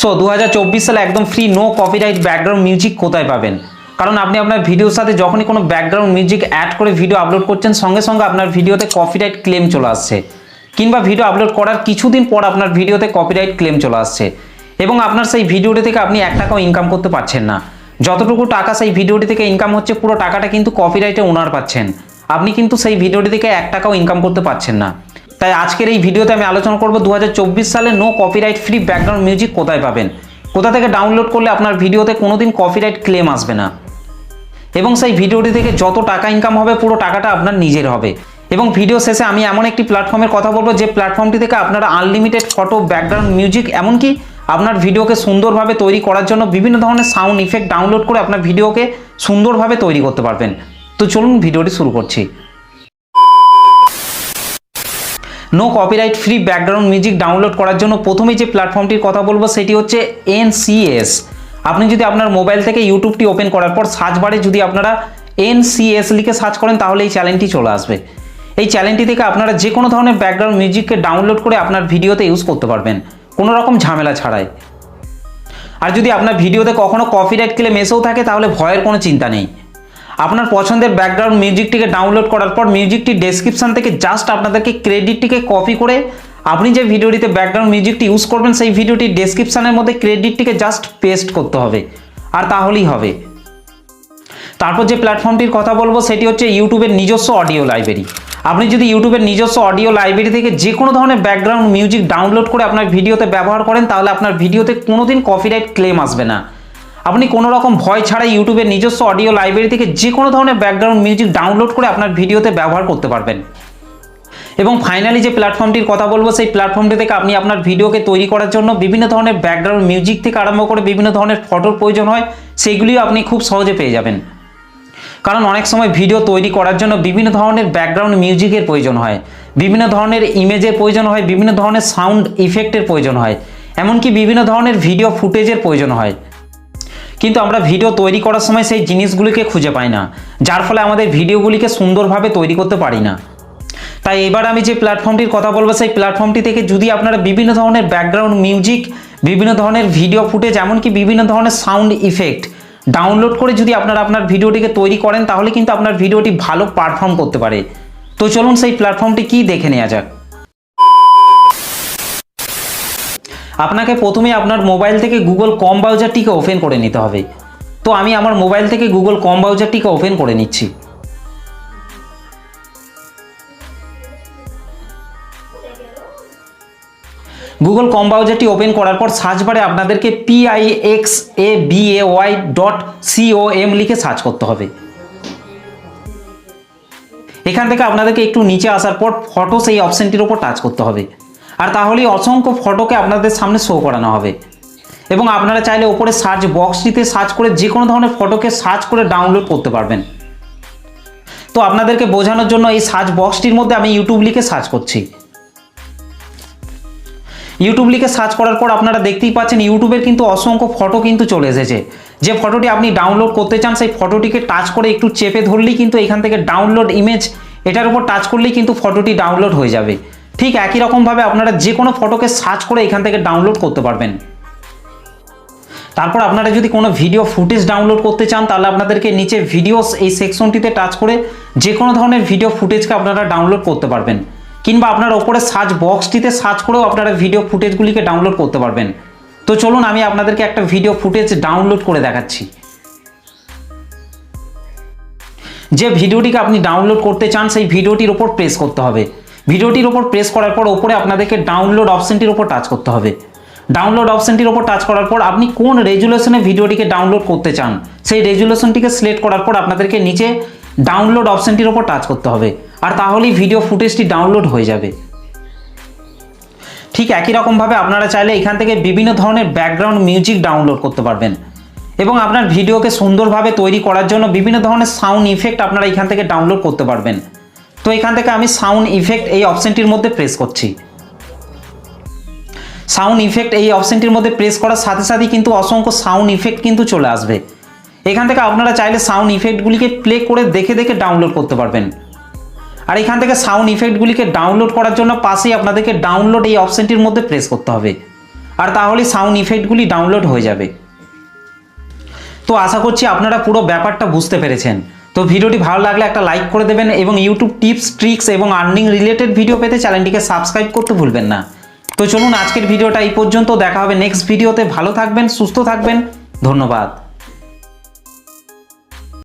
So দু হাজার চব্বিশ সালে একদম free no copyright background music কোথায় পাবেন? কারণ আপনি আপনার ভিডিওর সাথে যখনই কোনো ব্যাকগ্রাউন্ড মিউজিক অ্যাড করে ভিডিও আপলোড করছেন, সঙ্গে সঙ্গে আপনার ভিডিওতে কপিরাইট ক্লেম চলে আসছে। কিংবা ভিডিও আপলোড করার কিছুদিন পর আপনার ভিডিওতে কপিরাইট ক্লেম চলে আসছে। এবং আপনার সেই ভিডিওটি থেকে আপনি এক টাকাও ইনকাম করতে পারছেন না। যতটুকু টাকা সেই ভিডিওটি থেকে ইনকাম হচ্ছে, পুরো টাকাটা কিন্তু কপিরাইটে ওনার পাচ্ছেন। আপনি কিন্তু সেই ভিডিওটি থেকে এক টাকাও ইনকাম করতে পারছেন না। তাই আজকের এই ভিডিওতে আমি আলোচনা করব দু হাজার চব্বিশ সালে no copyright free background music কোথায় পাবেন? কোথা থেকে ডাউনলোড করলে আপনার ভিডিওতে কোনোদিন কপিরাইট ক্লেম আসবে না? এবং সেই ভিডিওটি থেকে যত টাকা ইনকাম হবে, পুরো টাকাটা আপনার নিজের হবে। এবং ভিডিও শেষে আমি এমন একটি প্ল্যাটফর্মের কথা বলব, যে প্ল্যাটফর্মটি থেকে আপনারা আনলিমিটেড ফটো ব্যাকগ্রাউন্ড মিউজিক এমনকি আপনার ভিডিওকে সুন্দরভাবে তৈরি করার জন্য বিভিন্ন ধরনের সাউন্ড ইফেক্ট ডাউনলোড করে আপনার ভিডিওকে সুন্দরভাবে তৈরি করতে পারবেন। তো চলুন ভিডিওটি শুরু করছি। No copyright free background music download করার জন্য প্রথমেই যে প্ল্যাটফর্মটির কথা বলব সেটি হচ্ছে এনসিএস আপনি যদি আপনার মোবাইল থেকে ইউটিউবটি ওপেন করার পর সার্চ বারে যদি আপনারা এনসিএস লিখে সার্চ করেন, তাহলে এই চ্যানেলটি চলে আসবে। এই চ্যানেলটি থেকে আপনারা যে কোনো ধরনের ব্যাকগ্রাউন্ড মিউজিককে ডাউনলোড করে আপনার ভিডিওতে ইউজ করতে পারবেন। কোনো রকম ঝামেলা ছাড়াই। আর যদি আপনার ভিডিওতে কখনো কপিরাইট ক্লেম এসেও থাকে, তাহলে ভয়ের কোনো চিন্তা নেই। আপনার পছন্দের ব্যাকগ্রাউন্ড মিউজিকটিকে ডাউনলোড করার পর মিউজিকটি ডেসক্রিপশন থেকে জাস্ট আপনাদেরকে ক্রেডিটটিকে কপি করে আপনি যে ভিডিওটিতে ব্যাকগ্রাউন্ড মিউজিকটি ইউজ করবেন, সেই ভিডিওটি ডেসক্রিপশনের মধ্যে ক্রেডিটটিকে জাস্ট পেস্ট করতে হবে। আর তাহলেই হবে। তারপর যে প্ল্যাটফর্মটির কথা বলব, সেটি হচ্ছে ইউটিউবের নিজস্ব অডিও লাইব্রেরি আপনি যদি ইউটিউবের নিজস্ব অডিও লাইব্রেরি থেকে যে কোনো ধরনের ব্যাকগ্রাউন্ড মিউজিক ডাউনলোড করে আপনার ভিডিওতে ব্যবহার করেন, তাহলে আপনার ভিডিওতে কোনোদিন কপিরাইট ক্লেম আসবে না। আপনি কোনো রকম ভয় ছাড়াই ইউটিউবের নিজস্ব অডিও লাইব্রেরি থেকে যে কোনো ধরনের ব্যাকগ্রাউন্ড মিউজিক ডাউনলোড করে আপনার ভিডিওতে ব্যবহার করতে পারবেন। এবং ফাইনালি যে প্ল্যাটফর্মটির কথা বলব, সেই প্ল্যাটফর্মটি থেকে আপনি আপনার ভিডিওকে তৈরি করার জন্য বিভিন্ন ধরনের ব্যাকগ্রাউন্ড মিউজিক থেকে আরম্ভ করে বিভিন্ন ধরনের ফটোর প্রয়োজন হয়, সেগুলিও আপনি খুব সহজে পেয়ে যাবেন। কারণ অনেক সময় ভিডিও তৈরি করার জন্য বিভিন্ন ধরনের ব্যাকগ্রাউন্ড মিউজিকের প্রয়োজন হয়, বিভিন্ন ধরনের ইমেজের প্রয়োজন হয়, বিভিন্ন ধরনের সাউন্ড ইফেক্টের প্রয়োজন হয়, এমনকি বিভিন্ন ধরনের ভিডিও ফুটেজের প্রয়োজন হয়। কিন্তু আমরা ভিডিও তৈরি করার সময় সেই জিনিসগুলিকে খুঁজে পাই না, যার ফলে আমাদের ভিডিওগুলিকে সুন্দরভাবে তৈরি করতে পারি না। তাই এবার আমি যে প্ল্যাটফর্মটির কথা বলব, সেই প্ল্যাটফর্মটি থেকে যদি আপনারা বিভিন্ন ধরনের ব্যাকগ্রাউন্ড মিউজিক বিভিন্ন ধরনের ভিডিও ফুটেজ এমনকি বিভিন্ন ধরনের সাউন্ড ইফেক্ট ডাউনলোড করে যদি আপনারা আপনার ভিডিওটিকে তৈরি করেন, তাহলে কিন্তু আপনার ভিডিওটি ভালো পারফর্ম করতে পারে। তো চলুন সেই প্ল্যাটফর্মটি কি দেখে নেওয়া যাক। আপনাকে প্রথমে আপনার মোবাইল থেকে গুগল কম ব্রাউজারটিকে ওপেন করে নিতে হবে। তো আমি আমার মোবাইল থেকে গুগল কম ব্রাউজারটিকে ওপেন করে নিচ্ছি। গুগল কম ব্রাউজারটি ওপেন করার পর সার্চ বারে আপনাদেরকে P I X A B A Y dot C O M লিখে সার্চ করতে হবে। এখান থেকে আপনাদেরকে একটু নিচে আসার পর ফটো সেই অপশনটির ওপর টাচ করতে হবে। আর তাহলেই অসংখ্য ফটোকে আপনাদের সামনে শো করানো হবে। এবং আপনারা চাইলে ওপরে সার্চ বক্সটিতে সার্চ করে যে কোনো ধরনের ফটোকে সার্চ করে ডাউনলোড করতে পারবেন। তো আপনাদেরকে বোঝানোর জন্য এই সার্চ বক্সটির মধ্যে আমি ইউটিউব লিখে সার্চ করছি। ইউটিউব লিখে সার্চ করার পর আপনারা দেখতেই পাচ্ছেন ইউটিউবের কিন্তু অসংখ্য ফটো কিন্তু চলে এসেছে। যে ফটোটি আপনি ডাউনলোড করতে চান, সেই ফটোটিকে টাচ করে একটু চেপে ধরলেই কিন্তু এখান থেকে ডাউনলোড ইমেজ এটার উপর টাচ করলেই কিন্তু ফটোটি ডাউনলোড হয়ে যাবে। ঠিক একই রকমভাবে আপনারা যে কোনো ফটোকে সার্চ করে এখান থেকে ডাউনলোড করতে পারবেন। তারপর আপনারা যদি কোনো ভিডিও ফুটেজ ডাউনলোড করতে চান, তাহলে আপনাদেরকে নিচে ভিডিওস এই সেকশনটিতে টাচ করে যে কোনো ধরনের ভিডিও ফুটেজকে আপনারা ডাউনলোড করতে পারবেন। কিংবা আপনার ওপরে সার্চ বক্সটিতে সার্চ করেও আপনারা ভিডিও ফুটেজগুলিকে ডাউনলোড করতে পারবেন। তো চলুন, আমি আপনাদেরকে একটা ভিডিও ফুটেজ ডাউনলোড করে দেখাচ্ছি। যে ভিডিওটিকে আপনি ডাউনলোড করতে চান, সেই ভিডিওটির ওপর প্রেস করতে হবে। ভিডিওটির ওপর প্রেস করার পর ওপরে আপনাদেরকে ডাউনলোড অপশনটির ওপর টাচ করতে হবে। ডাউনলোড অপশনটির ওপর টাচ করার পর আপনি কোন রেজুলেশনে ভিডিওটিকে ডাউনলোড করতে চান, সেই রেজুলেশনটিকে সিলেক্ট করার পর আপনাদেরকে নিচে ডাউনলোড অপশনটির ওপর টাচ করতে হবে আর তাহলেই ভিডিও ফুটেজটি ডাউনলোড হয়ে যাবে। ঠিক একই রকমভাবে আপনারা চাইলে এখান থেকে বিভিন্ন ধরনের ব্যাকগ্রাউন্ড মিউজিক ডাউনলোড করতে পারবেন এবং আপনার ভিডিওকে সুন্দরভাবে তৈরি করার জন্য বিভিন্ন ধরনের সাউন্ড ইফেক্ট আপনারা এখান থেকে ডাউনলোড করতে পারবেন। তো এখান থেকে আমি সাউন্ড ইফেক্ট এই অপশনটির মধ্যে প্রেস করছি। সাউন্ড ইফেক্ট এই অপশনটির মধ্যে প্রেস করার সাথে সাথেই কিন্তু অসংখ্য সাউন্ড ইফেক্ট কিন্তু চলে আসবে। এখান থেকে আপনারা চাইলে সাউন্ড ইফেক্টগুলিকে প্লে করে দেখে দেখে ডাউনলোড করতে পারবেন। আর এখান থেকে সাউন্ড ইফেক্টগুলিকে ডাউনলোড করার জন্য পাশেই আপনাদেরকে ডাউনলোড এই অপশনটির মধ্যে প্রেস করতে হবে। আর তাহলে সাউন্ড ইফেক্টগুলি ডাউনলোড হয়ে যাবে। তো আশা করছি আপনারা পুরো ব্যাপারটা বুঝতে পেরেছেন। তো ভিডিওটি ভালো লাগলে একটা লাইক করে দেবেন এবং ইউটিউব টিপস ট্রিক্স এবং আর্নিং রিলেটেড ভিডিও পেতে চ্যানেলটিকে সাবস্ক্রাইব করতে ভুলবেন না। তো চলুন আজকের ভিডিওটা এই পর্যন্ত, দেখা হবে নেক্সট ভিডিওতে ভালো থাকবেন, সুস্থ থাকবেন। ধন্যবাদ।